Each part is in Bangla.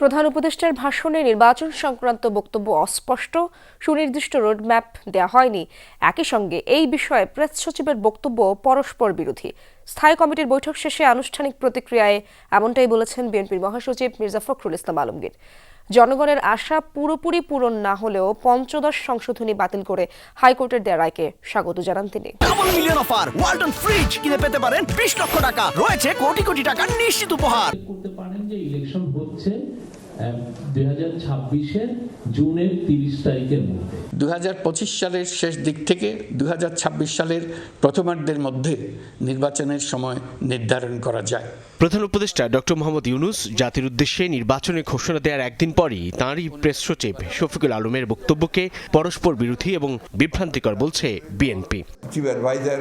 প্রধান উপদেষ্টার ভাষণে নির্বাচন সংক্রান্ত বক্তব্য অস্পষ্ট। সুনির্দিষ্ট রোডম্যাপ দেওয়া হয়নি। একই সঙ্গে এই বিষয়ে প্রেস সচিবের বক্তব্য পরস্পর বিরোধী। স্থায়ী কমিটির বৈঠক শেষে আনুষ্ঠানিক প্রতিক্রিয়ায় এমনটাই বলেছেন বিএনপির মহাসচিব মির্জা ফখরুল ইসলাম আলমগীর। জনগণের আশা পুরোপুরি পূরণ না হলেও পঞ্চদশ সংশোধনী বাতিল করে হাইকোর্টের দেয়া রায়কে স্বাগত জানান তিনি। Double million offer Walton fridge কিনে পেতে পারেন বিশ লক্ষ টাকা। রয়েছে কোটি কোটি টাকার নিশ্চিত উপহার। করতে পারেন যে ইলেকশন হচ্ছে জুনের তারিখের মধ্যে। দু হাজার পঁচিশ সালের শেষ দিক থেকে দু হাজার ছাব্বিশ সালের প্রথমার্ধের মধ্যে নির্বাচনের সময় নির্ধারণ করা যায়। প্রধান উপদেষ্টা ডক্টর মোহাম্মদ ইউনুস জাতির উদ্দেশ্যে নির্বাচনের ঘোষণা দেওয়ার একদিন পরই তাঁরই প্রেস সচিব শফিকুল আলমের বক্তব্যকে পরস্পর বিরোধী এবং বিভ্রান্তিকর বলছে বিএনপি। চিফ অ্যাডভাইজার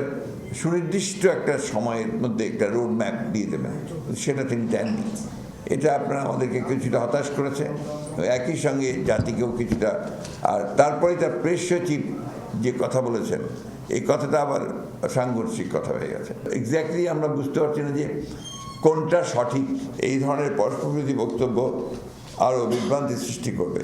সুনির্দিষ্ট একটা সময়ের মধ্যে একটা রোড ম্যাপ দিয়ে দেবেন। সেটা তিনি দেননি। এটা আপনারা আমাদেরকে কিছুটা হতাশ করেছে। একই সঙ্গে জাতিকেও কিছুটা আর তারপরে তার প্রেস সচিব যে কথা বলেছেন, এই কথাটা আবার সাংঘর্ষিক কথা হয়ে গেছে। এক্স্যাক্টলি আমরা বুঝতে পারছি না যে কোনটা সঠিক। এই ধরনের পরস্পরবিরোধী বক্তব্য আরও বিভ্রান্তি সৃষ্টি করবে।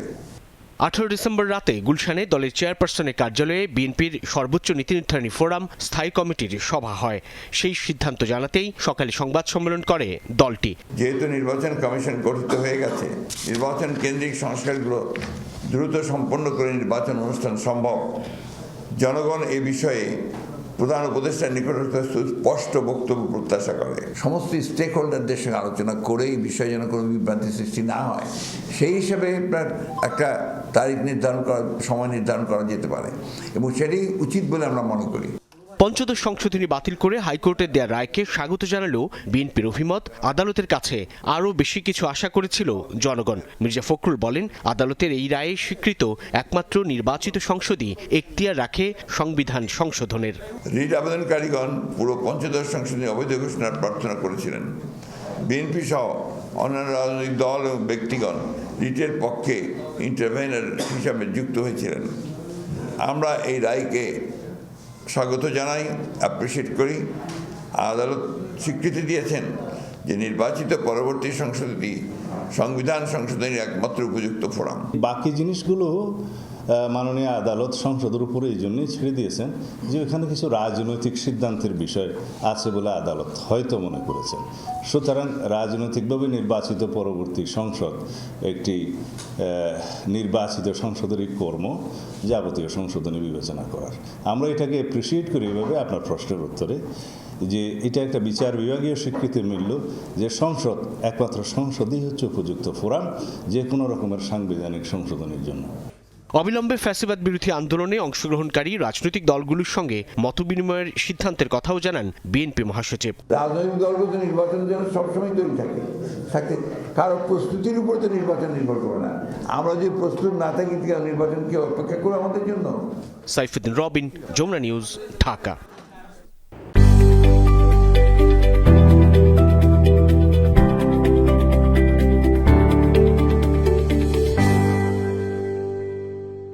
আঠারো ডিসেম্বর রাতে গুলশানে দলের চেয়ারপারসনের কার্যালয়ে বিএনপির সর্বোচ্চ নীতি নির্ধারণী ফোরাম স্থায়ী কমিটির সভা হয়। সেই সিদ্ধান্ত জানাতেই সকালে সংবাদ সম্মেলন করে দলটি। যেহেতু নির্বাচন কমিশন গঠিত হয়ে গেছে, নির্বাচন কেন্দ্রিক সংস্কারগুলো দ্রুত সম্পন্ন করে নির্বাচন অনুষ্ঠান সম্ভব। জনগণ এ বিষয়ে প্রধান উপদেষ্টার নিকটস্থ স্পষ্ট বক্তব্য প্রত্যাশা করে। সমস্ত স্টেক হোল্ডারদের সঙ্গে আলোচনা করে এই বিষয়ে যেন কোনো বিভ্রান্তি সৃষ্টি না হয়, সেই হিসাবে আপনার একটা তারিখ নির্ধারণ করা, সময় নির্ধারণ করা যেতে পারে। এবং সেটাই উচিত বলে আমরা মনে করি। পঞ্চদশ সংশোধনী বাতিল করে হাইকোর্টের দেয়া রায়কে স্বাগত জানালেও বিএনপির অভিমত আদালতের কাছে আরও বেশি কিছু আশা করেছিল জনগণ। মির্জা ফখরুল বলেন, আদালতের এই রায়ে স্বীকৃত একমাত্র নির্বাচিত সংসদই এখতিয়ার রাখে সংবিধান সংশোধনের। রিট আবেদনকারীগণ পুরো পঞ্চদশ সংশোধনী অবৈধ ঘোষণার প্রার্থনা করেছিলেন। বিএনপি সহ অন্যান্য রাজনৈতিক দল এবং ব্যক্তিগণ রিটের পক্ষে ইন্টারভেনার হিসাবে যুক্ত হয়েছিলেন। আমরা এই রায়কে স্বাগত জানাই অ্যাপ্রিসিয়েট করি। আদালত স্বীকৃতি দিয়েছেন যে নির্বাচিত পরবর্তী সংসদটি সংবিধান সংশোধনের একমাত্র উপযুক্ত ফোরাম। বাকি জিনিসগুলো মাননীয় আদালত সংসদের উপরে এই জন্যই ছেড়ে দিয়েছেন যে ওখানে কিছু রাজনৈতিক সিদ্ধান্তের বিষয় আছে বলে আদালত হয়তো মনে করেছেন। সুতরাং রাজনৈতিকভাবে নির্বাচিত পরবর্তী সংসদ একটি নির্বাচিত সংসদেরই কর্ম, যাবতীয় সংশোধনী বিবেচনা করার। আমরা এটাকে অ্যাপ্রিসিয়েট করি এভাবে আপনার প্রশ্নের উত্তরে যে এটা একটা বিচার বিভাগীয় স্বীকৃতি মিলল যে সংসদ একমাত্র সংসদই হচ্ছে উপযুক্ত ফোরাম যে কোনো রকমের সাংবিধানিক সংশোধনের জন্য। অবিলম্বে ফ্যাসিবাদ বিরোধী আন্দোলনে অংশগ্রহণকারী রাজনৈতিক দলগুলোর সঙ্গে মতবিনিময়ের সিদ্ধান্তের কথাও জানান বিএনপি মহাসচিব। রাজনৈতিক দলগুলো নির্বাচন নির্বাচনের জন্য সবসময় তৈরি থাকে। থাকে। কারও প্রস্তুতির উপর তো নির্বাচন নির্ভর করে না। আমরা যদি প্রস্তুত না থাকি নির্বাচন কি অপেক্ষা করে আমাদের জন্য? Saifuddin Robin Jamuna news Dhaka.